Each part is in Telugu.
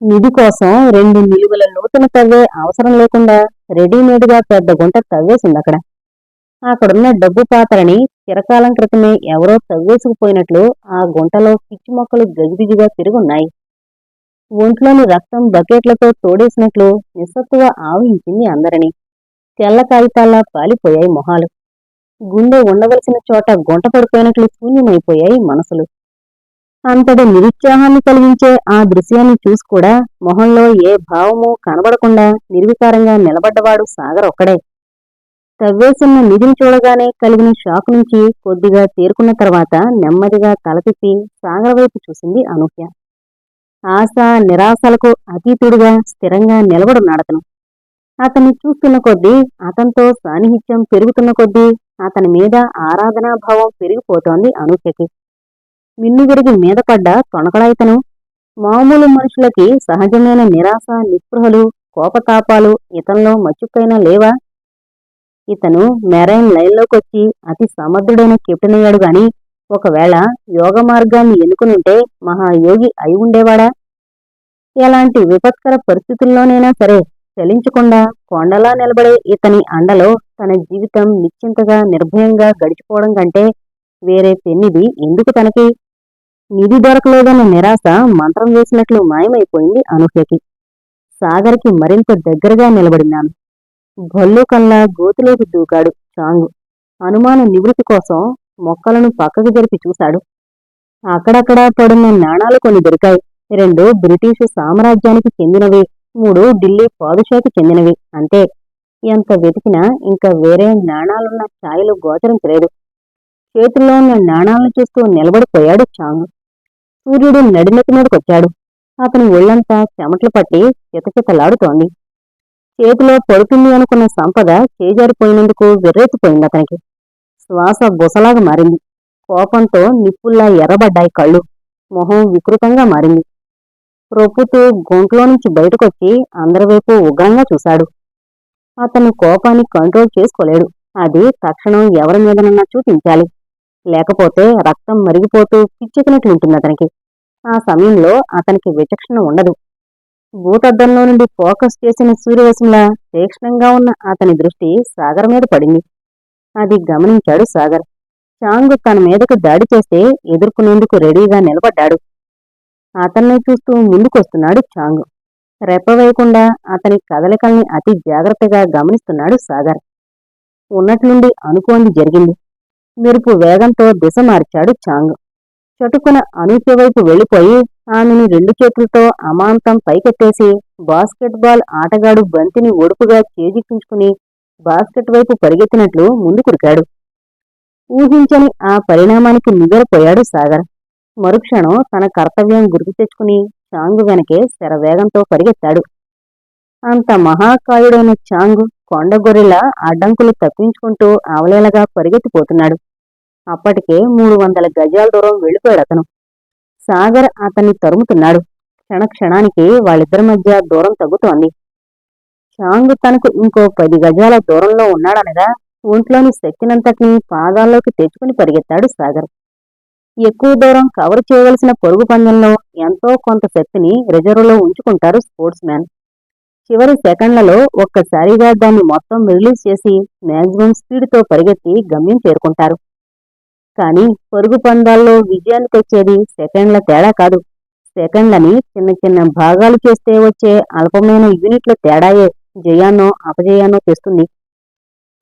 నిధి కోసం రెండు నిలువల నూతన తవ్వే అవసరం లేకుండా రెడీమేడ్గా పెద్ద గుంట తవ్వేసింది అక్కడ. అక్కడున్న డబ్బు పాత్రని చిరకాలం క్రితమే ఎవరో తవ్వేసుకుపోయినట్లు ఆ గుంటలో పిచ్చి మొక్కలు గజిబిజిగా తిరుగున్నాయి. ఒంట్లోని రక్తం బకెట్లతో తోడేసినట్లు నిస్సత్తుగా ఆవహించింది అందరినీ. తెల్ల కాగితాల్లా పాలిపోయాయి మొహాలు. గుండె ఉండవలసిన చోట గుంట పడిపోయినట్లు శూన్యమైపోయాయి మనసులు. అంతటి నిరుత్సాహాన్ని కలిగించే ఆ దృశ్యాన్ని చూసి కూడా మొహంలో ఏ భావమూ కనబడకుండా నిర్వికారంగా నిలబడ్డవాడు సాగర్ ఒక్కడే. తవ్వేసిన నిధిని చూడగానే కలిగిన షాక్ నుంచి కొద్దిగా తేరుకున్న తర్వాత నెమ్మదిగా తలతిప్పి సాగర్ వైపు చూసింది అనూహ్య. ఆశ నిరాశలకు అతీతుడిగా స్థిరంగా నిలబడున్నాడతను అతన్ని చూస్తున్న కొద్దీ అతనితో సాన్నిహిత్యం పెరుగుతున్న కొద్దీ అతని మీద ఆరాధనాభావం పెరిగిపోతోంది అనూహ్యకి. మిన్ను విరిగి మీద పడ్డ తొణకడాయితను మామూలు మనుషులకి సహజమైన నిరాశ నిస్పృహలు కోపతాపాలు ఇతనిలో మచ్చుకైనా లేవా? ఇతను మెరైన్ లైన్లోకొచ్చి అతి సమర్థుడైన కెప్టెనయ్యాడు గాని ఒకవేళ యోగ మార్గాన్ని ఎన్నుకునుంటే మహాయోగి అయి ఉండేవాడా ఎలాంటి విపత్కర పరిస్థితుల్లోనైనా సరే చలించకుండా కొండలా నిలబడే ఇతని అండలో తన జీవితం నిశ్చింతగా నిర్భయంగా గడిచిపోవడం కంటే వేరే పెన్నిది ఎందుకు తనకి? నిధి దొరకలేదన్న నిరాశ మంత్రం వేసినట్లు మాయమైపోయింది అనూహ్యకి సాగర్కి మరింత దగ్గరగా నిలబడినాను. భల్లు కల్లా గోతులోకి దూకాడు చాంగు. అనుమాన నివృత్తి కోసం మొక్కలను పక్కకు జరిపి చూశాడు. అక్కడక్కడా పడున్న నాణాలు కొన్ని దొరికాయి. రెండు బ్రిటిషు సామ్రాజ్యానికి చెందినవి. మూడు ఢిల్లీ పాదుషాకి చెందినవి. అంతే. ఎంత వెతికినా ఇంకా వేరే నాణాలున్న ఛాయలు గోచరించలేదు. చేతిలో ఉన్న నాణాలను చూస్తూ నిలబడిపోయాడు చాంగు. సూర్యుడు నడినెత్తి మీదకొచ్చాడు అతని ఒళ్ళంతా చెమటలు పట్టి చితచితలాడుతోంది. చేతిలో పడుతుంది అనుకున్న సంపద చేజారిపోయినందుకు వెర్రెత్తిపోయింది అతనికి. శ్వాస బుసలాగా మారింది. కోపంతో నిప్పుల్లా ఎర్రబడ్డాయి కళ్ళు. మొహం వికృతంగా మారింది. రొప్పుతూ గుంట్లో నుంచి బయటకొచ్చి అందరి వైపు ఉగ్రంగా చూశాడు. అతను కోపాన్ని కంట్రోల్ చేసుకోలేడు. అది తక్షణం ఎవరి మీదనన్నా చూపించాలి. లేకపోతే రక్తం మరిగిపోతూ పిచ్చెక్కినట్లుంటుంది అతనికి. ఆ సమయంలో అతనికి విచక్షణ ఉండదు. భూతద్దంలో నుండి ఫోకస్ చేసిన సూర్యవశంలా తీక్ష్ణంగా ఉన్న అతని దృష్టి సాగర్ మీద పడింది. అది గమనించాడు సాగర్. చాంగ్ తన మీదకు దాడి చేస్తే ఎదుర్కొనేందుకు రెడీగా నిలబడ్డాడు. అతన్ని చూస్తూ ముందుకొస్తున్నాడు చాంగ్. రెప్పవేయకుండా అతని కదలికల్ని అతి జాగ్రత్తగా గమనిస్తున్నాడు సాగర్. ఉన్నట్లుండి అనుకోంది జరిగింది. మెరుపు వేగంతో దిశ మార్చాడు చాంగ్. చటుకున అనూప్య వైపు వెళ్ళిపోయి ఆమెను రెండు చేతులతో అమాంతం పైకెత్తేసి బాస్కెట్బాల్ ఆటగాడు బంతిని ఒడుపుగా చేజిక్కించుకుని బాస్కెట్ వైపు పరిగెత్తినట్లు ముందుకురికాడు. ఊహించని ఆ పరిణామానికి నిగరపోయాడు సాగర్. మరుక్షణం తన కర్తవ్యం గుర్తు తెచ్చుకుని చాంగు వెనకే శరవేగంతో పరిగెత్తాడు. అంత మహాకాయుడైన చాంగు కొండగొర్రెల అడ్డంకులు తప్పించుకుంటూ అవలేలగా పరిగెత్తిపోతున్నాడు. అప్పటికే మూడు వందల గజాల దూరం వెళ్ళిపోయాడు అతను. సాగర్ అతన్ని తరుముతున్నాడు. క్షణక్షణానికి వాళ్ళిద్దరి మధ్య దూరం తగ్గుతోంది. చాంగ్ తనకు ఇంకో పది గజాల దూరంలో ఉన్నాడనగా ఒంట్లోని శక్తినంతటినీ పాదాల్లోకి తెచ్చుకుని పరిగెత్తాడు సాగర్. ఎక్కువ దూరం కవర్ చేయవలసిన పొరుగు పందెంలో ఎంతో కొంత శక్తిని రిజర్వ్లో ఉంచుకుంటారు స్పోర్ట్స్ మ్యాన్ చివరి సెకండ్లలో ఒక్కసారిగా దాన్ని మొత్తం రిలీజ్ చేసి మ్యాక్సిమం స్పీడ్తో పరిగెత్తి గమ్యం చేరుకుంటారు. కానీ పొరుగు పందాల్లో విజయానికి వచ్చేది సెకండ్ల తేడా కాదు. సెకండ్లని చిన్న చిన్న భాగాలు చేస్తే వచ్చే అల్పమైన యూనిట్ల తేడాయే జయాన్నో అపజయాన్నో తెస్తుంది.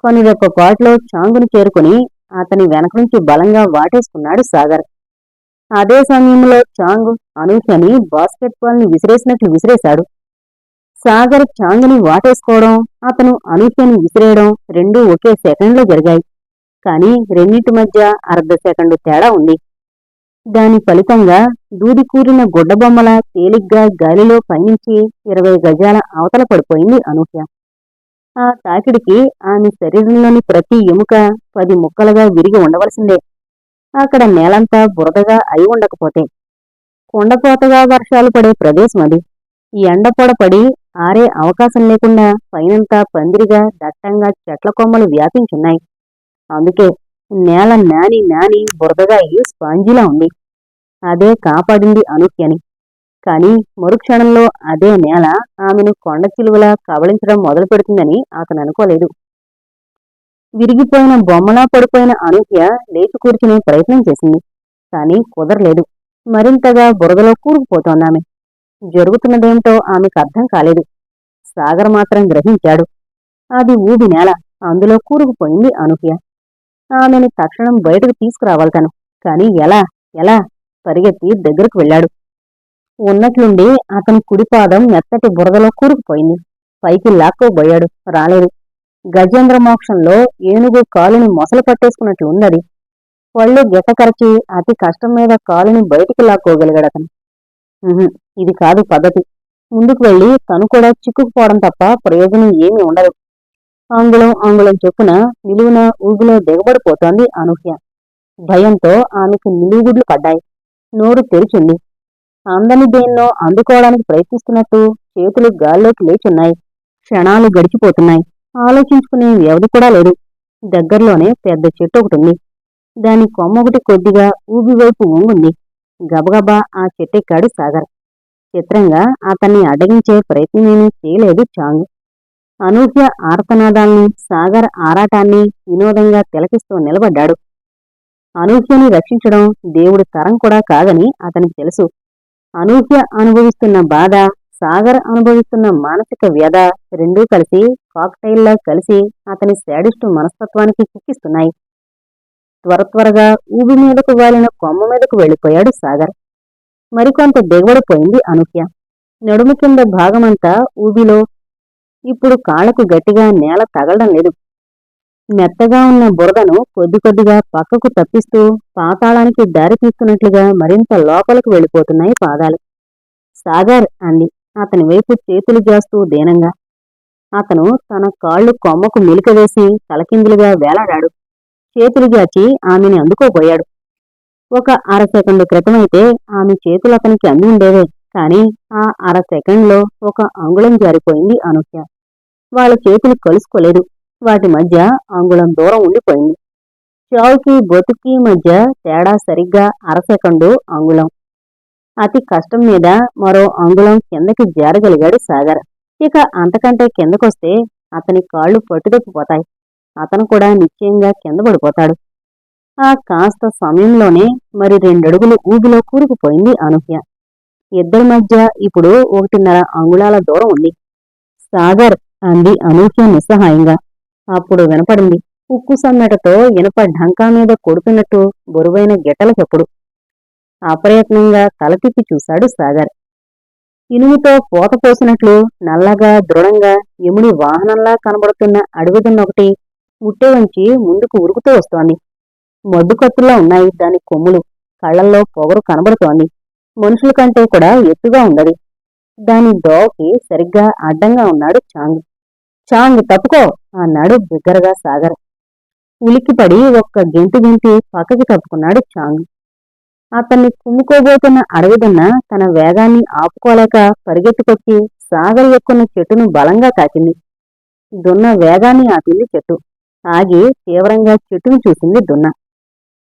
కొన్ని ఒక్క పాటులో చాంగును చేరుకుని అతని వెనక నుంచి బలంగా వాటేసుకున్నాడు సాగర్. అదే సమయంలో చాంగ్ అనూహ్యని బాస్కెట్ బాల్ విసిరేసినట్లు విసిరేశాడు. సాగర్ చాంగ్ని వాటేసుకోవడం అతను అనూహ్యని విసిరేయడం రెండూ ఒకే సెకండ్లో జరిగాయి. కానీ రెండింటి మధ్య అర్ధ సెకండు తేడా ఉంది. దాని ఫలితంగా దూది కూరిన గుడ్డబొమ్మల తేలిగ్గా గాలిలో పయనించి ఇరవై గజాల అవతల పడిపోయింది అనూహ్య. ఆ తాకిడికి ఆమె శరీరంలోని ప్రతి ఎముక పది ముక్కలుగా విరిగి ఉండవలసిందే. అక్కడ నేలంతా బురదగా అయి ఉండకపోతే. కొండపోతగా వర్షాలు పడే ప్రదేశం అది. ఎండపొడ పడి ఆరే అవకాశం లేకుండా పైనంతా పందిరిగా దట్టంగా చెట్ల కొమ్మలు వ్యాపించున్నాయి. అందుకే నేల నాని నాని బురదగా అయ్యి స్పాంజిలా ఉంది. అదే కాపాడింది అనూహ్యని కాని మరుక్షణంలో అదే నేల ఆమెను కొండ చిలువలా కబళించడం మొదలు పెడుతుందని అతను అనుకోలేదు. విరిగిపోయిన బొమ్మలా పడిపోయిన అనూహ్య లేచి కూర్చునే ప్రయత్నం చేసింది. కానీ కుదరలేదు. మరింతగా బురదలో కూరుకుపోతోందామె జరుగుతున్నదేమిటో ఆమెకు అర్థం కాలేదు. సాగర్ మాత్రం గ్రహించాడు. అది ఊబి నేల. అందులో కూరుకుపోయింది అనూహ్య ఆమెను తక్షణం బయటకు తీసుకురావాలి తను. కానీ ఎలా ఎలా? పరిగెత్తి దగ్గరకు వెళ్ళాడు. ఉన్నట్లుండి అతని కుడిపాదం మెత్తటి బురదలో కూరుకుపోయింది. పైకి లాక్కోబోయాడు. రాలేదు. గజేంద్ర మోక్షంలో ఏనుగు కాలుని మొసలు పట్టేసుకున్నట్లు ఉన్నది పళ్ళు గెట్టకరచి అతి కష్టం మీద కాలుని బయటికి లాక్కోగలిగాడు అతను. ఇది కాదు పద్ధతి. ముందుకు వెళ్ళి తను కూడా చిక్కుకుపోవడం తప్ప ప్రయోజనం ఏమీ ఉండదు. అంగుళం అంగుళం చొప్పున నిలువున ఊగులో దిగబడిపోతోంది అనూహ్య. భయంతో ఆమెకు నిలువుగుడ్లు పడ్డాయి. నోరు తెరిచింది. అందని దేన్నో అందుకోవడానికి ప్రయత్నిస్తున్నట్టు చేతులు గాల్లోకి లేచున్నాయి. క్షణాలు గడిచిపోతున్నాయి. ఆలోచించుకునే వ్యవధి కూడా లేదు. దగ్గరలోనే పెద్ద చెట్టు ఒకటి ఉంది. దాని కొమ్మ ఒకటి కొద్దిగా ఊబివైపు వంగుంది. గబగబా ఆ చెట్టెక్కాడు సాగర్. చిత్రంగా అతన్ని అడ్డగించే ప్రయత్నమేమీ చేయలేదు చాంగ్. అనూహ్య ఆర్తనాదాల్ని సాగర్ ఆరాటాన్ని వినోదంగా తిలకిస్తూ నిలబడ్డాడు. అనూహ్యని రక్షించడం దేవుడి తరం కూడా కాదని అతనికి తెలుసు. అనూహ్య అనుభవిస్తున్న బాధ సాగర్ అనుభవిస్తున్న మానసిక వ్యధ రెండూ కలిసి కాక్టైల్లా కలిసి అతని శాడిస్టు మనస్తత్వానికి చిక్కిస్తున్నాయి. త్వర త్వరగా ఊబి మీదకు వాలిన కొమ్మ మీదకు వెళ్ళిపోయాడు సాగర్. మరికొంత దిగబడిపోయింది అనూహ్య. నడుము కింద భాగమంతా ఊబిలో ఇప్పుడు కాళ్ళకు గట్టిగా నేల తగలడం లేదు. మెత్తగా ఉన్న బురదను కొద్ది కొద్దిగా పక్కకు తప్పిస్తూ పాతాళానికి దారి తీస్తున్నట్లుగా మరింత లోపలికి వెళ్ళిపోతున్నాయి పాదాలు. సాగర్ అంది. అతని వైపు చేతులు జాస్తూ దీనంగా. అతను తన కాళ్ళు కొమ్మకు మిలికవేసి తలకిందులుగా వేలాడాడు. చేతులు జాచి ఆమెని అందుకోబోయాడు. ఒక అరసెకండ క్రితమైతే ఆమె చేతులు అతనికి అంది ఉండేవే కానీ ఆ అర సెకండ్లో ఒక అంగుళం జారిపోయింది అనూహ్య. వాళ్ళ చేతులు కలుసుకోలేదు. వాటి మధ్య అంగుళం దూరం ఉండిపోయింది. చావుకి బతుకి మధ్య తేడా సరిగ్గా అరసెకండు అంగుళం. అతి కష్టం మీద మరో అంగుళం కిందకి జారగలిగాడు సాగర్. ఇక అంతకంటే కిందకొస్తే అతని కాళ్ళు పట్టుదొక్కిపోతాయి. అతను కూడా నిశ్చయంగా కింద పడిపోతాడు. ఆ కాస్త సమయంలోనే మరి రెండడుగులు ఊబిలో కూరుకుపోయింది అనూహ్య. ఇద్దరి మధ్య ఇప్పుడు ఒకటిన్నర అంగుళాల దూరం ఉంది. సాగర్ అంది అనూహ్య నిస్సహాయంగా. అప్పుడు వినపడింది. ఉక్కు సన్నటతో ఇనప ఢంకా మీద కొడుతున్నట్టు బరువైన గిట్టల చప్పుడు. అప్రయత్నంగా తల తిప్పి చూశాడు సాగర్. ఇనుముతో పోత పోసినట్లు నల్లగా దృఢంగా యముడి వాహనంలా కనబడుతున్న అడవిదున్నొకటి ఉట్టే వంచి ముందుకు ఉరుకుతూ వస్తోంది. మడ్డుకత్తులా ఉన్నాయి దాని కొమ్ములు. కళ్ళల్లో పొగరు కనబడుతోంది. మనుషుల కంటే కూడా ఎత్తుగా ఉన్నది. దాని దోవకి సరిగ్గా అడ్డంగా ఉన్నాడు చాంగ్. చాంగ్ తప్పుకో అన్నాడు బిగ్గరగా సాగర్. ఉలిక్కిపడి ఒక్క గింటి గెంతి పక్కకి తప్పుకున్నాడు చాంగ్ అతన్ని కుమ్ముకోబోతున్న అడవిదన్న తన వేగాన్ని ఆపుకోలేక పరిగెత్తుకొచ్చి సాగర్ ఎక్కున్న చెట్టును బలంగా తాకింది దున్న వేగాన్ని ఆపింది చెట్టు. ఆగి తీవ్రంగా చెట్టును చూసింది దున్న.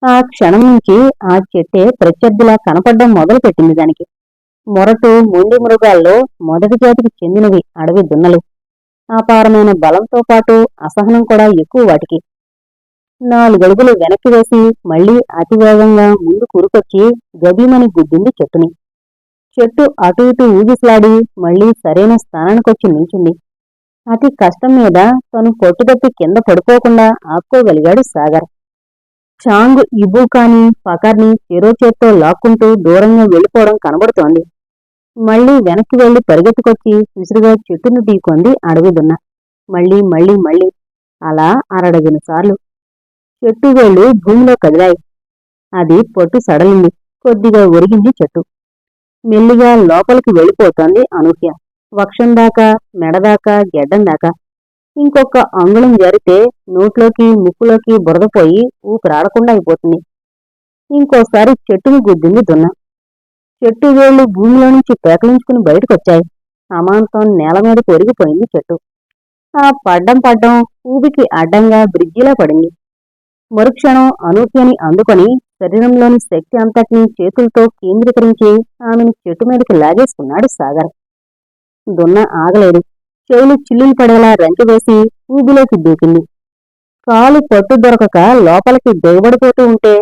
ఆ క్షణం నుంచి ఆ చెట్టే ప్రత్యర్థిలా కనపడ్డం మొదలుపెట్టింది దానికి. మొరటు మొండి మృగాల్లో మొదటి జాతికి చెందినవి అడవి దున్నలు. అపారమైన బలంతో పాటు అసహనం కూడా ఎక్కువ వాటికి. నాలుగడుగులు వెనక్కి వేసి మళ్ళీ అతివేగంగా ముందు కురుకొచ్చి గబీమని గుద్దింది చెట్టుని. చెట్టు అటు ఇటు ఊగిసలాడి మళ్ళీ సరైన స్థానానికొచ్చి నిల్చుంది. అతి కష్టం మీద తను పొట్టుదప్పి కింద పడుకోకుండా ఆపుకోగలిగాడు సాగర్. చాంగ్ ఇబూకాని పకర్ని చెరో చేత్తో లాక్కుంటూ దూరంగా వెళ్ళిపోవడం కనబడుతోంది. మళ్ళీ వెనక్కి వెళ్ళి పరిగెత్తుకొచ్చి విసురుగా చెట్టును ఢీకొంది అడవిదున్న. మళ్ళీ మళ్ళీ మళ్ళీ అలా అరడగిన సార్లు. చెట్టు వేళ్ళు భూమిలో కదిలాయి. అది పొట్టు సడలింది. కొద్దిగా ఒరిగింది చెట్టు. మెల్లిగా లోపలికి వెళ్ళిపోతోంది అనూహ్య. వక్షం దాకా మెడదాకా గెడ్డం దాకా. ఇంకొక అంగుళం జరితే నోట్లోకి ముక్కులోకి బురదపోయి ఊపిరాడకుండా అయిపోతుంది. ఇంకోసారి చెట్టుని గుద్దింది దున్న. చెట్టు వేళ్ళు భూమిలో నుంచి పేకలించుకుని బయటకొచ్చాయి. అమాంతం నేల మీద పెరిగిపోయింది చెట్టు. ఆ పడ్డం పడ్డం ఊబికి అడ్డంగా బ్రిడ్జిలా పడింది. మరుక్షణం అనూహ్యని అందుకొని శరీరంలోని శక్తి అంతటినీ చేతులతో కేంద్రీకరించి ఆమెను చెట్టు మీదకి లాగేసుకున్నాడు సాగర్. దున్న ఆగలేదు. చెవులు చిల్లులు పడేలా రంకివేసి ఊబిలోకి దూకింది. కాలు పట్టు దొరకక లోపలికి దిగబడిపోతూ ఉంటే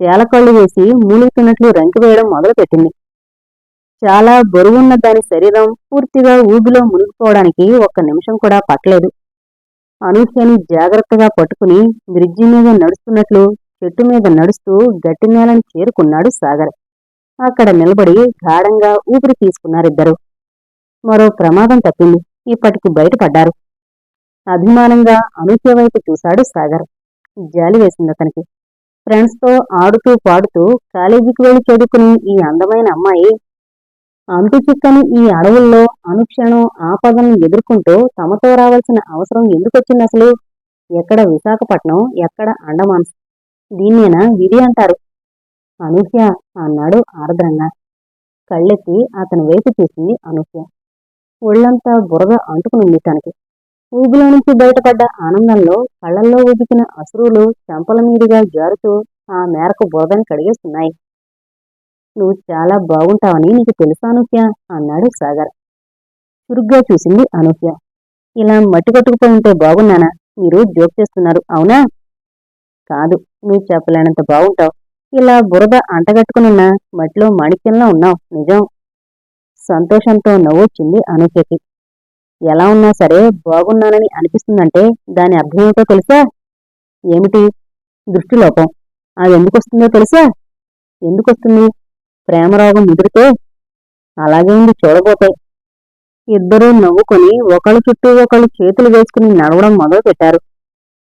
తేలకళ్ళు వేసి మూలుగుతున్నట్లు రంకి వేయడం మొదలుపెట్టింది. చాలా బరువున్న దాని శరీరం పూర్తిగా ఊబిలో మునిగిపోవడానికి ఒక్క నిమిషం కూడా పట్టలేదు. అనూహ్యని జాగ్రత్తగా పట్టుకుని బ్రిడ్జి మీద నడుస్తున్నట్లు చెట్టు మీద నడుస్తూ గట్టి నేలను చేరుకున్నాడు సాగర్. అక్కడ నిలబడి గాఢంగా ఊపిరి తీసుకున్నారిద్దరు. మరో ప్రమాదం తప్పింది. ఇప్పటికి బయటపడ్డారు. అభిమానంగా అనూహ్య వైపు చూశాడు సాగర్. జాలి వేసింది అతనికి. ఫ్రెండ్స్తో ఆడుతూ పాడుతూ కాలేజీకి వెళ్ళి చదువుకుని ఈ అందమైన అమ్మాయి అంతు చిక్కని ఈ అడవుల్లో అనుక్షణం ఆపదలను ఎదుర్కొంటూ తమతో రావాల్సిన అవసరం ఎందుకొచ్చింది అసలు? ఎక్కడ విశాఖపట్నం ఎక్కడ అండమాన్స్ దీన్నేనా విధి అంటారు? అనూహ్య అన్నాడు ఆర్ద్రంగా. కళ్ళెత్తి అతని వైపు చూసింది అనూహ్య. ఒళ్ళంతా బురద అంటుకునుంది తనకి. ఊబిలో నుంచి బయటపడ్డ ఆనందంలో కళ్ళల్లో ఉబికిన అసురులు చెంపల మీదుగా జారుతూ ఆ మేరకు బోధని కడిగేస్తున్నాయి. నువ్వు చాలా బాగుంటావని నీకు తెలుసా అనూహ్య? అన్నాడు సాగర్. చురుగ్గా చూసింది అనూహ్య. ఇలా మట్టి కొట్టుకుపోయి ఉంటే బాగున్నానా? మీరు జోక్ చేస్తున్నారు అవునా? కాదు నువ్వు చెప్పలేనంత బాగుంటావు. ఇలా బురద అంటగట్టుకునున్న మట్టిలో మాణిక్యంలో ఉన్నావు. నిజం. సంతోషంతో నవ్వొచ్చింది అనూహ్యకి. ఎలా ఉన్నా సరే బాగున్నానని అనిపిస్తుందంటే దాని అర్థమేమిటో తెలుసా? ఏమిటి? దృష్టిలోపం. అది ఎందుకొస్తుందో తెలుసా? ఎందుకొస్తుంది ప్రేమరోగం ముదిరితే అలాగే ఉంది చూడబోతే. ఇద్దరూ నవ్వుకొని ఒకళ్ళు చుట్టూ ఒకళ్ళు చేతులు వేసుకుని నడవడం మొదలు పెట్టారు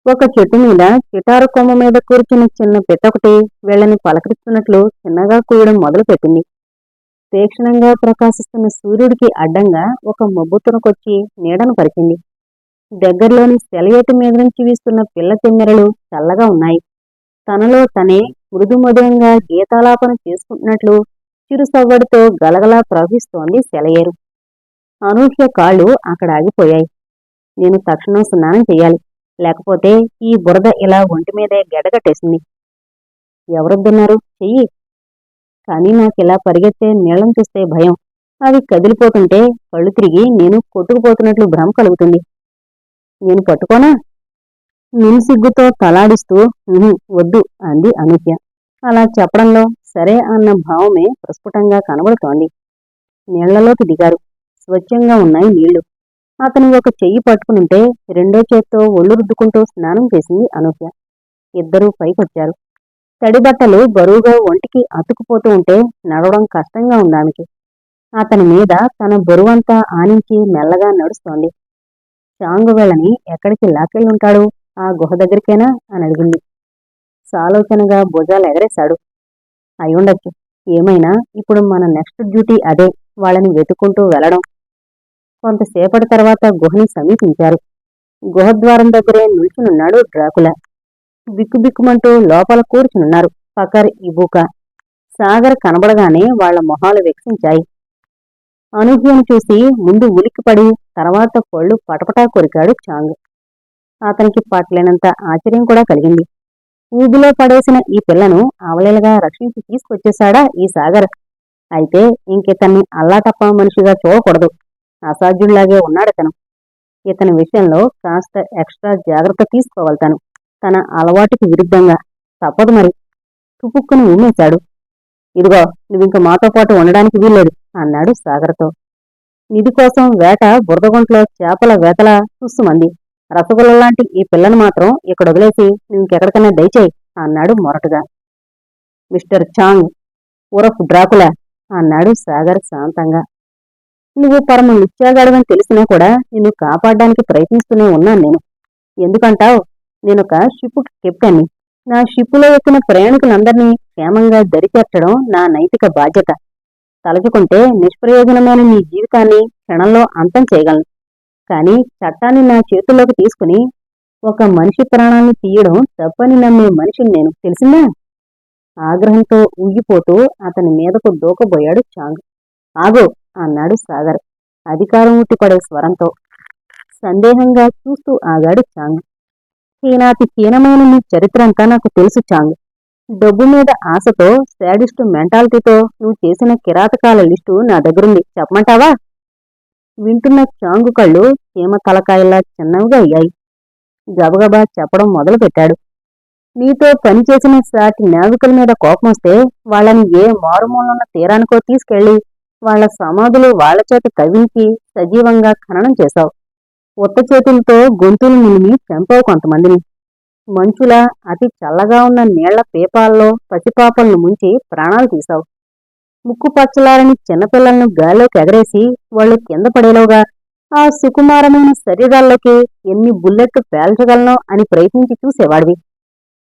ఒక చెట్టు మీద చిటారు కొమ్మ మీద కూర్చుని చిన్న పెట్టొకటి వీళ్ళని పలకరిస్తున్నట్లు చిన్నగా కూయడం మొదలుపెట్టింది. తీక్షణంగా ప్రకాశిస్తున్న సూర్యుడికి అడ్డంగా ఒక మబ్బుతునకొచ్చి నీడను పరిచింది. దగ్గరలోని సెలయేటి మీద నుంచి వీస్తున్న పిల్ల తిమ్మెరలు చల్లగా ఉన్నాయి. తనలో తనే మృదు గీతాలాపన చేసుకుంటున్నట్లు చిరుసవ్వడితో గలగలా ప్రవహిస్తోంది సెలయేరు. అనూహ్య కాళ్ళు అక్కడ ఆగిపోయాయి. నేను తక్షణం స్నానం చేయాలి. లేకపోతే ఈ బురద ఇలా ఒంటి మీదే గెడగట్టేసింది. ఎవరొద్దున్నారు చెయ్యి. కానీ నాకిలా పరిగెత్తే నీళ్ళను చూస్తే భయం. అవి కదిలిపోతుంటే కళ్ళు తిరిగి నేను కొట్టుకుపోతున్నట్లు భ్రమ కలుగుతుంది. నేను పట్టుకోనా? నిన్సిగ్గుతో తలాడిస్తూ వద్దు అంది అనూహ్య. అలా చెప్పడంలో సరే అన్న భావమే ప్రస్ఫుటంగా కనబడుతోంది. నీళ్ళలోకి దిగారు. స్వచ్ఛంగా ఉన్నాయి నీళ్ళు. అతను ఒక చెయ్యి పట్టుకునుంటే రెండో చేత్తో ఒళ్ళు రుద్దుకుంటూ స్నానం చేసింది అనూహ్య. ఇద్దరూ పైకొచ్చారు. తడి బట్టలు బరువుగా ఒంటికి అతుకుపోతూ ఉంటే నడవడం కష్టంగా ఉందామెకి అతని మీద తన బరువంతా ఆనించి మెల్లగా నడుస్తోంది. షాంగు వెళ్ళని ఎక్కడికి లాకెళ్ళుంటాడు ఆ గుహ దగ్గరికేనా? అని అడిగింది. సాలోచనగా భుజాలు ఎగరేశాడు. అయ్యుండొచ్చు. ఏమైనా? ఇప్పుడు మన నెక్స్ట్ డ్యూటీ అదే. వాళ్ళని వెతుక్కుంటూ వెళ్ళడం. కొంతసేపటి తర్వాత గుహని సమీపించారు. గుహద్వారం దగ్గరే నిల్చునున్నాడు డ్రాకుల. బిక్కుబిక్కుమంటూ లోపల కూర్చునున్నారు. ఫకర్ ఇబూక సాగర్ కనబడగానే వాళ్ళ మొహాలు వెక్సించాయి అనూహ్యను చూసి ముందు ఉలిక్కిపడి తర్వాత పళ్ళు పటపటా కొరికాడు చాంగ్. అతనికి పట్టలేనంత ఆశ్చర్యం కూడా కలిగింది. ఊబిలో పడేసిన ఈ పిల్లను అవలేలుగా రక్షించి తీసుకొచ్చేశాడా ఈ సాగర్. అయితే ఇంకితన్ని అల్లాటప్ప మనిషిగా చూడకూడదు. అసాధ్యుడిలాగే ఉన్నాడు ఉన్నాడతను. ఇతని విషయంలో కాస్త ఎక్స్ట్రా జాగ్రత్త తీసుకోవాలి తను తన అలవాటుకి విరుద్ధంగా తప్పదు మరి. తుపుక్కుని ఉమ్మేశాడు. ఇదిగో నువ్వింక మాతో పాటు ఉండడానికి వీల్లేదు అన్నాడు సాగర్తో. నిధి కోసం వేట బురదగుంట్లో చేపల వేతల చూస్తుమంది. రసగుల్లలాంటి ఈ పిల్లను మాత్రం ఇక్కడ వదిలేసి నువ్వింకెక్కడికైనా దయచేయి అన్నాడు మొరటుగా. మిస్టర్ చాంగ్ ఉరఫ్ డ్రాకులా అన్నాడు సాగర్ శాంతంగా. నువ్వు పరమ నిత్యాగాడవని తెలిసినా కూడా నిన్ను కాపాడడానికి ప్రయత్నిస్తూనే ఉన్నాను నేను. ఎందుకంటావు? నేనొక షిప్ కెప్టెన్ని. నా షిప్పులో ఎక్కిన ప్రయాణికులందరినీ క్షేమంగా దరిచేర్చడం నా నైతిక బాధ్యత. తలచుకుంటే నిష్ప్రయోజనమైన నీ జీవితాన్ని క్షణంలో అంతం చేయగలను. కానీ చట్టాన్ని నా చేతుల్లోకి తీసుకుని ఒక మనిషి ప్రాణాన్ని తీయడం తప్పని నమ్మే మనిషిని నేను. తెలిసిందా? ఆగ్రహంతో ఊగిపోతూ అతని మీదకు దూకబోయాడు చాంగ్. ఆగు అన్నాడు సాగర్. అధికారం ఉట్టిపడే స్వరంతో. సందేహంగా చూస్తూ ఆగాడు చాంగ్. హీనాతి హీనమైన నీ చరిత్రంతా నాకు తెలుసు చాంగ్ డబ్బు మీద ఆశతో శాడిస్ట్ మెంటాలిటీతో నువ్వు చేసిన కిరాతకాల లిస్టు నా దగ్గరుంది. చెప్పమంటావా? వింటున్న చాంగు కళ్ళు చీమ తలకాయలా చిన్నవిగా అయ్యాయి. గబగబా చెప్పడం మొదలుపెట్టాడు. నీతో పనిచేసిన సాటి నావికుల మీద కోపం వస్తే వాళ్ళని ఏ మారుమూలన్న తీరానికో తీసుకెళ్ళి వాళ్ళ సమాధులు వాళ్ళ చేత తవ్వించి సజీవంగా ఖననం చేశావు. ఉత్త చేతులతో గొంతులు నిలిమి చంపావు కొంతమందిని. మంచులా అతి చల్లగా ఉన్న నీళ్ళ పీపాల్లో పసిపాపలను ముంచి ప్రాణాలు తీశావు. ముక్కు పచ్చలారని చిన్నపిల్లలను గాల్లోకి ఎగరేసి వాళ్ళు కింద పడేలోగా ఆ సుకుమారమైన శరీరాల్లోకి ఎన్ని బుల్లెట్లు పేల్చగలనో అని ప్రయత్నించి చూసేవాడివి.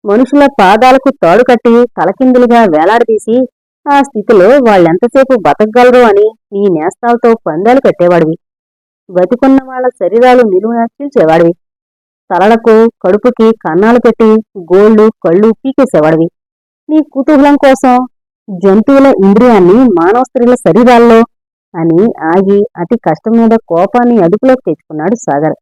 మనుషుల పాదాలకు తాడు కట్టి తలకిందులుగా వేలాడదీసి ఆ స్థితిలో వాళ్ళెంతసేపు బతకగలరు అని నీ నేస్తాలతో పందాలు కట్టేవాడివి. బతికున్న వాళ్ళ శరీరాలు నిలువున చీల్చేవాడివి. తలలకు కడుపుకి కన్నాలు పెట్టి గోళ్ళు కళ్ళు పీకేసేవాడివి. నీ కుతూహలం కోసం జంతువుల ఇంద్రియాన్ని మానవ స్త్రీల శరీరాల్లో అని ఆగి అతి కష్టం మీద కోపాన్ని అదుపులోకి తెచ్చుకున్నాడు సాగర్.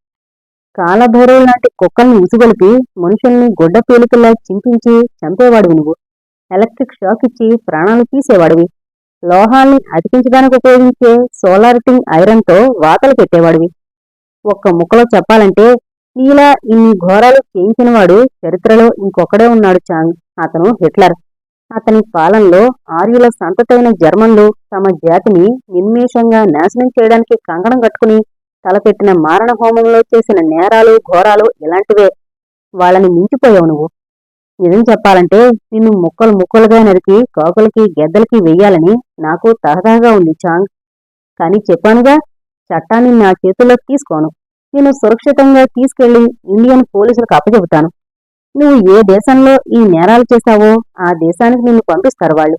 కాలభైరవు లాంటి కుక్కల్ని ఉసుగొలిపి మనుషుల్ని గుడ్డ పేలికల్లా చింపించి చంపేవాడివి నువ్వు. ఎలక్ట్రిక్ షాక్ ఇచ్చి ప్రాణాలు తీసేవాడివి. లోహాల్ని అతికించడానికి ఉపయోగించే సోలారిటింగ్ ఐరన్తో వాతలు పెట్టేవాడివి. ఒక్క ముక్కలో చెప్పాలంటే నీలా ఇన్ని ఘోరాలు చేయించినవాడు చరిత్రలో ఇంకొకడే ఉన్నాడు చాంగ్ అతను హిట్లర్. అతని పాలనలో ఆర్యుల సంతతైన జర్మన్లు తమ జాతిని నిన్మేషంగా నాశనం చేయడానికి కంకణం కట్టుకుని తలపెట్టిన మారణ హోమంలో చేసిన నేరాలు ఘోరాలు ఇలాంటివే. వాళ్ళని మించిపోయావు నువ్వు. నిజం చెప్పాలంటే నిన్ను ముక్కలు ముక్కలుగా నరికి కాకులకి గెద్దలకి వెయ్యాలని నాకు తహతహగా ఉంది చాంగ్. కానీ చెప్పానుగా చట్టాన్ని నా చేతుల్లోకి తీసుకోను. నేను సురక్షితంగా తీసుకెళ్ళి ఇండియన్ పోలీసులకు అప్పచెబుతాను. నువ్వు ఏ దేశంలో ఈ నేరాలు చేశావో ఆ దేశానికి నిన్ను పంపిస్తారు వాళ్ళు.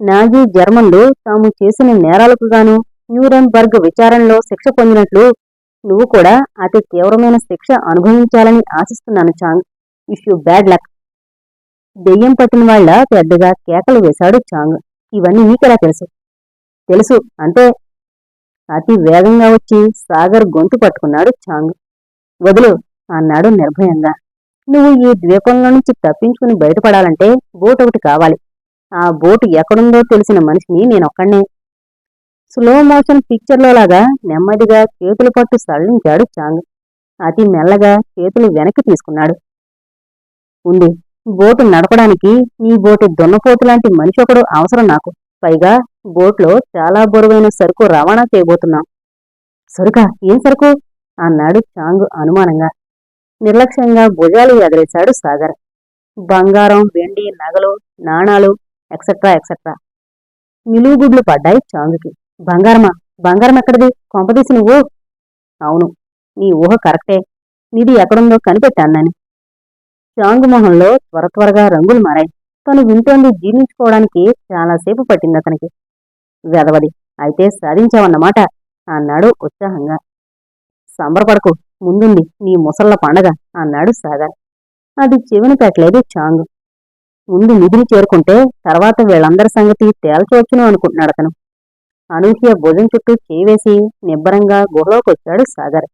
నాజీ జర్మన్లు తాము చేసిన నేరాలకు గాను న్యూరెంబర్గ్ విచారణలో శిక్ష పొందినట్లు నువ్వు కూడా అతి తీవ్రమైన శిక్ష అనుభవించాలని ఆశిస్తున్నాను Chang. Wish you bad luck. దెయ్యం పట్టిన వాళ్ళ పెద్దగా కేకలు వేశాడు చాంగ్ ఇవన్నీ నీకెలా తెలుసు? తెలుసు అంతే అతి వేగంగా వచ్చి సాగర్ గొంతు పట్టుకున్నాడు చాంగ్ వదులు అన్నాడు నిర్భయంగా. నువ్వు ఈ ద్వీపంలో నుంచి తప్పించుకుని బయటపడాలంటే బోట్ ఒకటి కావాలి. ఆ బోటు ఎక్కడుందో తెలిసిన మనిషిని నేనొక్కడే స్లో మోషన్ పిక్చర్లో లాగా నెమ్మదిగా చేతులు పట్టు సడలించాడు చాంగ్ అతి మెల్లగా చేతులు వెనక్కి తీసుకున్నాడు. ఉంది. బోటు నడపడానికి నీ బోటు దున్నపోతు లాంటి మనిషి ఒకడు అవసరం నాకు. పైగా బోట్లో చాలా బరువైన సరుకు రవాణా చేయబోతున్నాం. సరుకా? ఏం సరుకు? అన్నాడు చాంగ్ అనుమానంగా. నిర్లక్ష్యంగా భుజాలు ఎగరేశాడు సాగర్. బంగారం వెండి నగలు నాణాలు ఎక్సెట్రా ఎక్సెట్రా నిలువుగుడ్లు పడ్డాయి చాంగుకి. బంగారమా? బంగారం ఎక్కడిది? కొంపదీసి నువ్వు? అవును నీ ఊహ కరెక్టే. నిధి ఎక్కడుందో కనిపెట్టాను నేను. చాంగు మొహంలో త్వర త్వరగా రంగులు మారాయి. తను వింటోంది జీర్ణించుకోవడానికి చాలాసేపు పట్టింది అతనికి. వెదవది అయితే సాధించావన్నమాట అన్నాడు ఉత్సాహంగా. సంబరపడకు ముందుంది నీ ముసళ్ళ పండగ అన్నాడు సాగర్. అది చెవిని పెట్టలేదు చాంగ్ ముందు నిధిని చేరుకుంటే తర్వాత వీళ్ళందరి సంగతి తేల్చవచ్చును అనుకుంటున్నాడు అతను. అనూహ్య భుజం చుట్టూ చేవేసి నిబ్బరంగా గుహలోకొచ్చాడు సాగర్.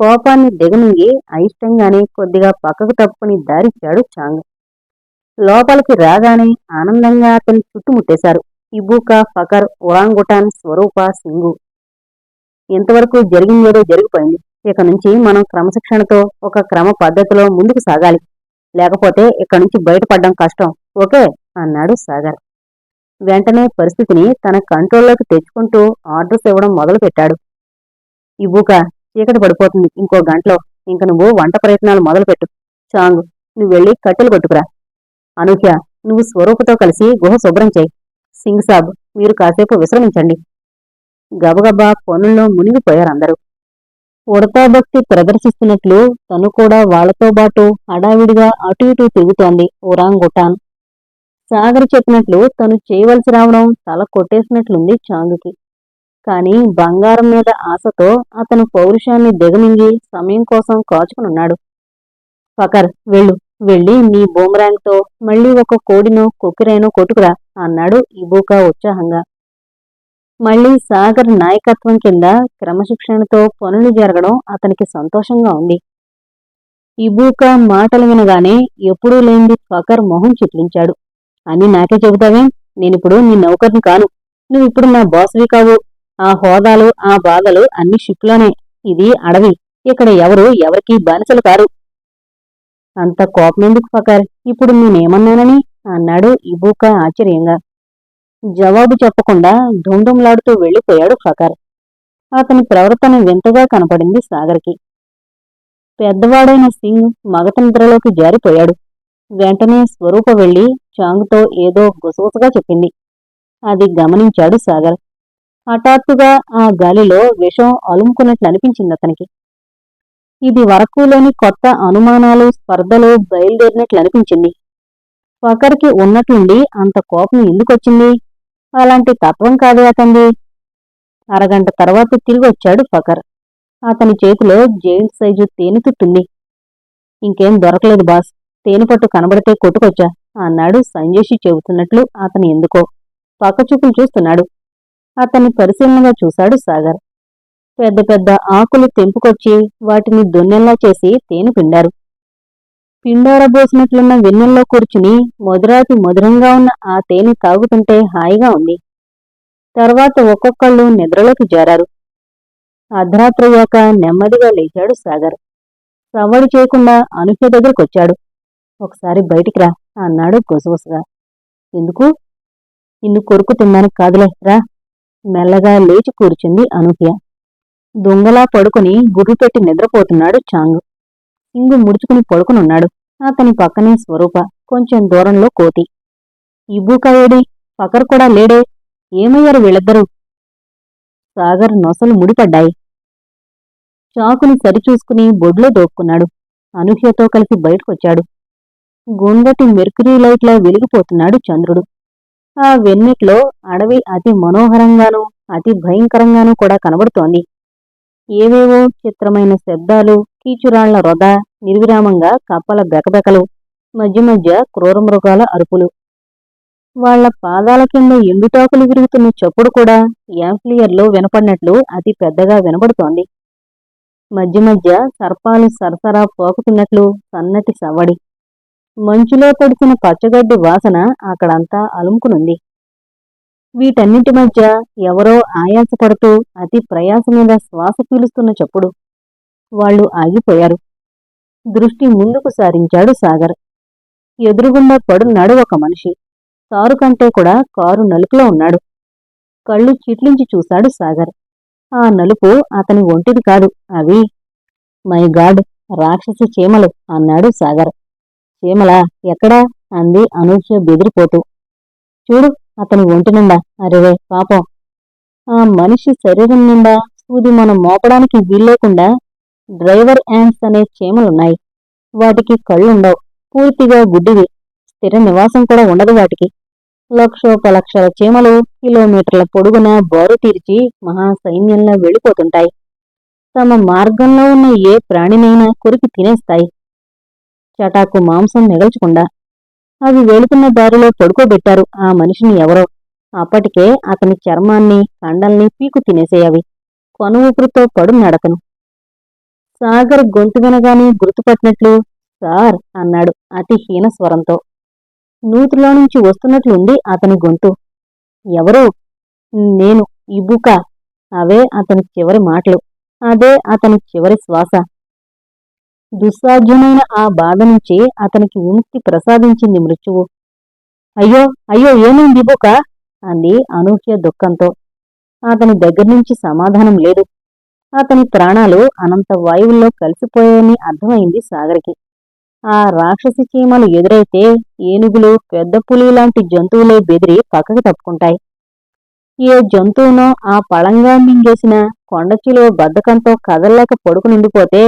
కోపాన్ని దిగమింగి అయిష్టంగానే కొద్దిగా పక్కకు తప్పుకుని దారిచ్చాడు చాంగ్. లోపలికి రాగానే ఆనందంగా అతని చుట్టుముట్టేశారు. ఇబూకా ఫకర్ ఒరాంగుటాన్ స్వరూప సింగు. ఇంతవరకు జరిగిందేదో జరిగిపోయింది. ఇక నుంచి మనం క్రమశిక్షణతో ఒక క్రమ పద్ధతిలో ముందుకు సాగాలి. లేకపోతే ఇక్కడ నుంచి బయటపడడం కష్టం. ఓకే? అన్నాడు సాగర్. వెంటనే పరిస్థితిని తన కంట్రోల్లోకి తెచ్చుకుంటూ ఆర్డర్స్ ఇవ్వడం మొదలుపెట్టాడు. ఇబుక చీకటి పడిపోతుంది. ఇంకో గంటలో ఇంక నువ్వు వంట ప్రయత్నాలు మొదలుపెట్టు. చాంగ్ నువ్వు వెళ్ళి కట్టెలు కొట్టుకురా. అనూహ్య నువ్వు స్వరూపుతో కలిసి గుహ శుభ్రం చేయి. సింగ్ సాబ్ మీరు కాసేపు విశ్రమించండి. గబగబా పనుల్లో మునిగిపోయారందరూ ఉడతాభక్తి ప్రదర్శిస్తున్నట్లు తను కూడా వాళ్ళతో పాటు హడావిడిగా అటు ఇటు తిరుగుతోంది ఒరాంగుటాన్. సాగర్ చెప్పినట్లు తను చేయవలసి రావడం తల కొట్టేసినట్లుంది చాంగుకి. కాని బంగారం మీద ఆశతో అతను పౌరుషాన్ని దిగమింగి సమయం కోసం కాచుకునున్నాడు. ఫకర్ వెళ్ళు వెళ్ళి నీ బూమరాంగ్తో మళ్ళీ ఒక కోడినో కొక్కిరైనో కొట్టుకురా అన్నాడు ఇబూకా ఉత్సాహంగా. మళ్ళీ సాగర్ నాయకత్వం కింద క్రమశిక్షణతో పనులు జరగడం అతనికి సంతోషంగా ఉంది. ఇబూకా మాటలు వినగానే ఎప్పుడూ లేనిది ఫకర్ మొహం చిట్లించాడు. అని నాకే చెబుతావేం నేనిప్పుడు నీ నౌకర్ని కాను. నువ్వు ఇప్పుడు నా బాస్వి కావు. ఆ హోదాలు ఆ బాధలు అన్ని షిప్లోనే ఇది అడవి. ఇక్కడ ఎవరు ఎవరికీ బానిసలు కారు. అంత కోపమెందుకు ఫకర్ ఇప్పుడు నేనేమన్నానని? అన్నాడు ఇబూక ఆశ్చర్యంగా. జవాబు చెప్పకుండా ధుంధుంలాడుతూ వెళ్ళిపోయాడు ఫకర్ అతని ప్రవర్తన వింతగా కనపడింది సాగర్కి. పెద్దవాడైన సింగ్ మగత నిద్రలోకి జారిపోయాడు. వెంటనే స్వరూప వెళ్ళి చాంగ్తో ఏదో గుసగుసగా చెప్పింది. అది గమనించాడు సాగర్. హఠాత్తుగా ఆ గాలిలో విషం అలుముకున్నట్లు అనిపించింది అతనికి. ఇది వరకులోని కొత్త అనుమానాలు స్పర్ధలు బయలుదేరినట్లు అనిపించింది. ఒకరికి ఉన్నట్లుండి అంత కోపం ఎందుకొచ్చింది? అలాంటి తత్వం కాదే అతంది అరగంట తర్వాత తిరిగి వచ్చాడు ఫకర్. అతని చేతిలో జైంట్ సైజు తేనె తుట్టుంది. ఇంకేం దొరకలేదు బాస్. తేనె పట్టు కనబడితే కొట్టుకొచ్చా? అన్నాడు సంజేషి చెబుతున్నట్లు అతను ఎందుకో. పక్కచూపులు చూస్తున్నాడు. అతన్ని పరిశీలనగా చూశాడు సాగర్. పెద్ద పెద్ద ఆకులు తెంపుకొచ్చి వాటిని దొన్నెల్లా చేసి తేనె పిండారు. పిండారబోసినట్లున్న వెన్నెల్లో కూర్చుని మధురాతి మధురంగా ఉన్న ఆ తేనె తాగుతుంటే హాయిగా ఉంది. తర్వాత ఒక్కొక్కళ్ళు నిద్రలోకి జారారు. అర్ధరాత్రయ్యాక నెమ్మదిగా లేచాడు సాగర్. సవ్వడి చేయకుండా అనూహ్య దగ్గరకొచ్చాడు. ఒకసారి బయటికి రా అన్నాడు గుసగుసగా. ఎందుకు? నిన్ను కొరుకు తినడానికి కాదులే రా. మెల్లగా లేచి కూర్చుంది అనూహ్య. దొంగలా పడుకుని గుర్రు పెట్టి నిద్రపోతున్నాడు చాంగు. సింగు ముడుచుకుని పడుకునున్నాడు. అతని పక్కనే స్వరూప కొంచెం దూరంలో కోతి. ఇబ్బూకాయేడి పకర్ కూడా లేడే. ఏమయ్యారు వీళ్ళిద్దరూ? సాగర్ నొసలు ముడిపడ్డాయి. చాకుని సరిచూసుకుని బొడ్లో దోక్కున్నాడు. అనూహ్యతో కలిసి బయటకొచ్చాడు. గుండటి మెర్క్యూరీ లైట్లా వెలిగిపోతున్నాడు చంద్రుడు. ఆ వెన్నెట్లో అడవి అతి మనోహరంగానూ అతి భయంకరంగానూ కూడా కనబడుతోంది. ఏవేవో చిత్రమైన శబ్దాలు కీచురాళ్ళ రొద నిర్విరామంగా కప్పల బెకబెకలు మధ్య మధ్య క్రూరమృగాల అరుపులు. వాళ్ళ పాదాల కింద ఎండుటాకులు విరుగుతున్న చప్పుడు కూడా యాంఫ్లియర్లో వినపడినట్లు అతి పెద్దగా వినబడుతోంది. మధ్య మధ్య సర్పాలు సరసరా పోకుతున్నట్లు సన్నటి సవ్వడి. మంచులో తడిసిన పచ్చగడ్డి వాసన అక్కడంతా అలుముకునుంది. వీటన్నింటి మధ్య ఎవరో ఆయాసపడుతూ అతి ప్రయాస మీద శ్వాస పీలుస్తున్న చప్పుడు. వాళ్ళు ఆగిపోయారు. దృష్టి ముందుకు సారించాడు సాగర్. ఎదురుగుండా పడున్నాడు ఒక మనిషి. కారు కంటే కూడా కారు నలుపులో ఉన్నాడు. కళ్ళు చిట్లించి చూశాడు సాగర్. ఆ నలుపు అతని ఒంటిది కాదు అవి. మై గాడ్ రాక్షసి చీమలు అన్నాడు సాగర్. చీమలా ఎక్కడా? అంది అనూహ్య బెదిరిపోతూ. చూడు అతని ఒంటి నిండా. అరేవే పాపం. ఆ మనిషి శరీరం నిండా సూది మనం మోపడానికి వీల్లేకుండా డ్రైవర్ యాండ్స్ అనే చీమలున్నాయి వాటికి కళ్ళుండవు. పూర్తిగా గుడ్డివి. స్థిర నివాసం కూడా ఉండదు వాటికి. లక్షోపలక్షల చీమలు కిలోమీటర్ల పొడుగున బారు తీర్చి మహాసైన్యంలో వెళ్ళిపోతుంటాయి. తమ మార్గంలో ఉన్న ఏ ప్రాణినైనా కొరికి తినేస్తాయి. చటాకు మాంసం మిగల్చకుండా అవి వెళుతున్న దారిలో పడుకోబెట్టారు ఆ మనిషిని ఎవరో. అప్పటికే అతని చర్మాన్ని కండల్ని పీకు తినేసేయవి. కొన ఊపిరితో నడకను. సాగర్ గొంతు వినగానే గుర్తుపట్టినట్లు సార్ అన్నాడు అతి హీన స్వరంతో. నూతిలో నుంచి వస్తున్నట్లుంది అతని గొంతు. ఎవరు? నేను ఇబుక అవే అతని చివరి మాటలు. అదే అతని చివరి శ్వాస. దుస్సాధ్యమైన ఆ బాధ నుంచి అతనికి విముక్తి ప్రసాదించింది మృత్యువు. అయ్యో అయ్యో ఏమైంది బుక అంది అనూహ్య దుఃఖంతో. అతని దగ్గర నుంచి సమాధానం లేదు. అతని ప్రాణాలు అనంత వాయువుల్లో కలిసిపోయాయని అర్థమైంది సాగర్కి. ఆ రాక్షసి చీమలు ఎదురైతే ఏనుగులు పెద్ద పులి లాంటి జంతువులే బెదిరి పక్కకు తప్పుకుంటాయి. ఏ జంతువునో ఆ పళంగా మింగేసిన కొండచిలో బద్ధకంతో కదల్లేక పడుకు నిండిపోతే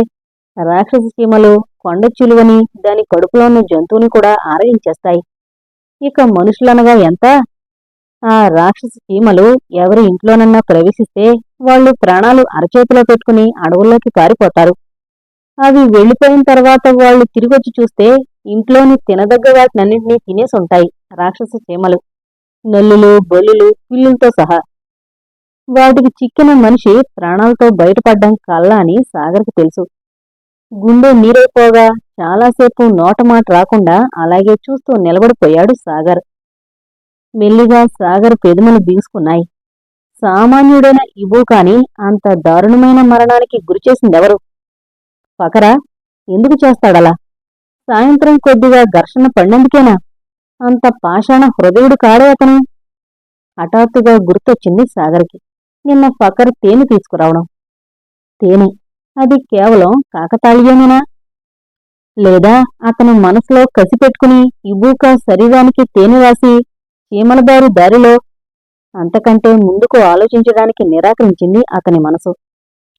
రాక్షస చీమలు కొండ చిలువని దాని కడుపులో ఉన్న జంతువుని కూడా ఆరగించేస్తాయి ఇక మనుషులనగా ఎంత? ఆ రాక్షస చీమలు ఎవరి ఇంట్లోనన్నా ప్రవేశిస్తే వాళ్ళు ప్రాణాలు అరచేతిలో పెట్టుకుని అడవుల్లోకి పారిపోతారు. అవి వెళ్ళిపోయిన తర్వాత వాళ్ళు తిరిగొచ్చి చూస్తే ఇంట్లోని తినదగ్గ వాటినన్నింటినీ తినేసి ఉంటాయి రాక్షస చీమలు. నల్లులు బొల్లులు పిల్లులతో సహా. వాటికి చిక్కిన మనిషి ప్రాణాలతో బయటపడ్డం కల్లా అని సాగర్కి తెలుసు. గుండె నీరైపోగా చాలాసేపు నోటమాట రాకుండా అలాగే చూస్తూ నిలబడిపోయాడు సాగర్. మెల్లిగా సాగర్ పెదములు బిగుసుకున్నాయి. సామాన్యుడైన ఇవ్వు కాని అంత దారుణమైన మరణానికి గురిచేసిందెవరు పకరా ఎందుకు చేస్తాడలా? సాయంత్రం కొద్దిగా ఘర్షణ పడినందుకేనా? అంత పాషాణ హృదయుడు కాడే అతను? హఠాత్తుగా గుర్తొచ్చింది సాగర్కి. నిన్న ఫకర్ తేనె తీసుకురావడం. తేనె అది కేవలం కాకతాళీయమేనా? లేదా అతను మనసులో కసి పెట్టుకుని ఇబూక శరీరానికి తేనె రాసి చీమలదారి దారిలో అంతకంటే ముందుకు ఆలోచించడానికి నిరాకరించింది అతని మనసు.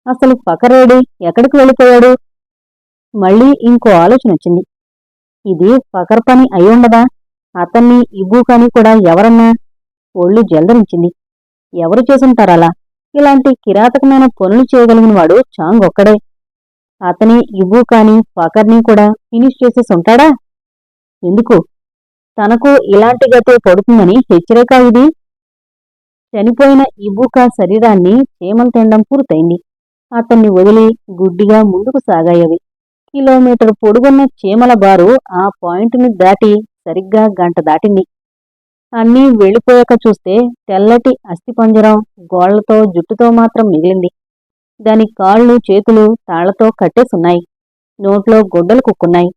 అసలు ఫకరేడి ఎక్కడికి వెళ్ళిపోయాడు? మళ్ళీ ఇంకో ఆలోచన వచ్చింది. ఇది ఫకర్ పని అయ్యుండదా అతన్ని ఇబూకని కూడా ఎవరన్నా ఒళ్ళు జల్దరించింది. ఎవరు చేసుంటారలా ఇలాంటి కిరాతకమైన పనులు చేయగలిగిన వాడు చాంగ్ ఒక్కడే. అతని ఇవ్వు కాని ఫకర్ని కూడా ఫినిష్ చేసేసి ఉంటాడా ఎందుకు? తనకు ఇలాంటి గతే పడుతుందని హెచ్చరిక ఇది. చనిపోయిన ఇబుకా శరీరాన్ని చీమలు తినడం పూర్తయింది. అతన్ని వదిలి గుడ్డిగా ముందుకు సాగాయవి. కిలోమీటర్ పొడుగున్న చీమల బారు ఆ పాయింట్ని దాటి సరిగ్గా గంట దాటింది. అన్నీ వెళ్ళిపోయాక చూస్తే తెల్లటి అస్థిపంజరం గోళ్ళతో జుట్టుతో మాత్రం మిగిలింది. దాని కాళ్ళు చేతులు తాళ్ళతో కట్టేసున్నాయి. నోట్లో గొడ్డలు కుక్కున్నాయి.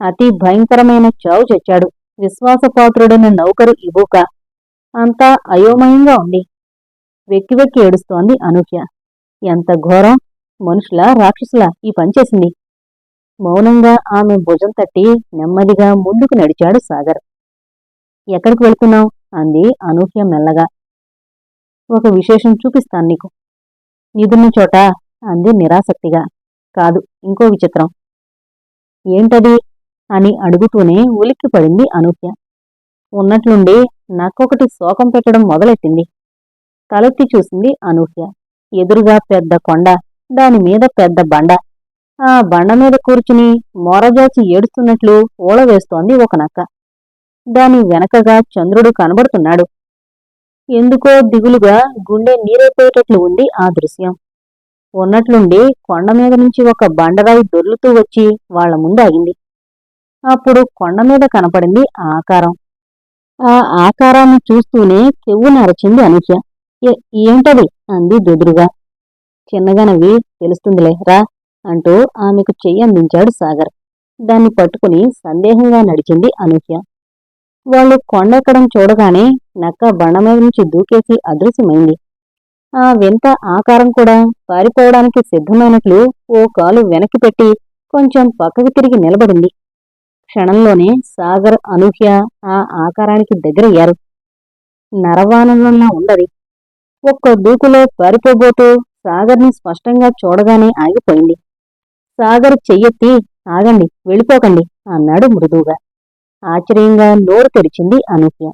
అతి భయంకరమైన చావు చచ్చాడు విశ్వాసపాత్రుడైన నౌకరు ఇబూక అంతా అయోమయంగా ఉంది. వెక్కి వెక్కి ఏడుస్తోంది అనూహ్య. ఎంత ఘోరం! మనుషుల రాక్షసుల ఈ పనిచేసింది మౌనంగా ఆమె భుజం తట్టి నెమ్మదిగా ముందుకు నడిచాడు సాగర్. ఎక్కడికి వెళ్తున్నావు? అంది అనూహ్య మెల్లగా. ఒక విశేషం చూపిస్తాను నీకు. నిదున్న చోట అంది నిరాసక్తిగా. కాదు ఇంకో విచిత్రం. ఏంటది? అని అడుగుతూనే ఉలిక్కిపడింది అనూహ్య. ఉన్నట్లుండి నక్కొకటి శోకం పెట్టడం మొదలెట్టింది. తలెత్తి చూసింది అనూహ్య. ఎదురుగా పెద్ద కొండ దాని మీద పెద్ద బండ. ఆ బండ మీద కూర్చుని మొరజాచి ఏడుస్తున్నట్లు ఊళ వేస్తోంది ఒక నక్క. దాని వెనకగా చంద్రుడు కనబడుతున్నాడు. ఎందుకో దిగులుగా గుండె నీరైపోయేటట్లు ఉంది ఆ దృశ్యం. ఉన్నట్లుండి కొండ మీద నుంచి ఒక బండరాయి దొర్లుతూ వచ్చి వాళ్ళ ముందు ఆగింది. అప్పుడు కొండ మీద కనపడింది ఆ ఆకారం. ఆ ఆకారాన్ని చూస్తూనే కెవ్వు నరచింది అనూహ్య. "ఏ- ఏంటది? అంది దుదురుగా. చిన్నగా నవ్వి తెలుస్తుందిలే రా అంటూ ఆమెకు చెయ్యి అందించాడు సాగర్. దాన్ని పట్టుకుని సందేహంగా నడిచింది అనూహ్య. వాళ్ళు కొండెక్కడం చూడగానే నక్క బండ మీద నుంచి దూకేసి అదృశ్యమైంది. ఆ వింత ఆకారం కూడా పారిపోవడానికి సిద్ధమైనట్లు ఓ కాలు వెనక్కి పెట్టి కొంచెం పక్కకు తిరిగి నిలబడింది. క్షణంలోనే సాగర్ అనూహ్య ఆ ఆకారానికి దగ్గరయ్యారు. నరవానంలా ఉండది ఒక్క దూకులో పారిపోబోతూ సాగర్ని స్పష్టంగా చూడగానే ఆగిపోయింది. సాగర్ చెయ్యెత్తి ఆగండి వెళ్ళిపోకండి అన్నాడు మృదువుగా. ఆశ్చర్యంగా నోరు తెరిచింది అనూహ్య.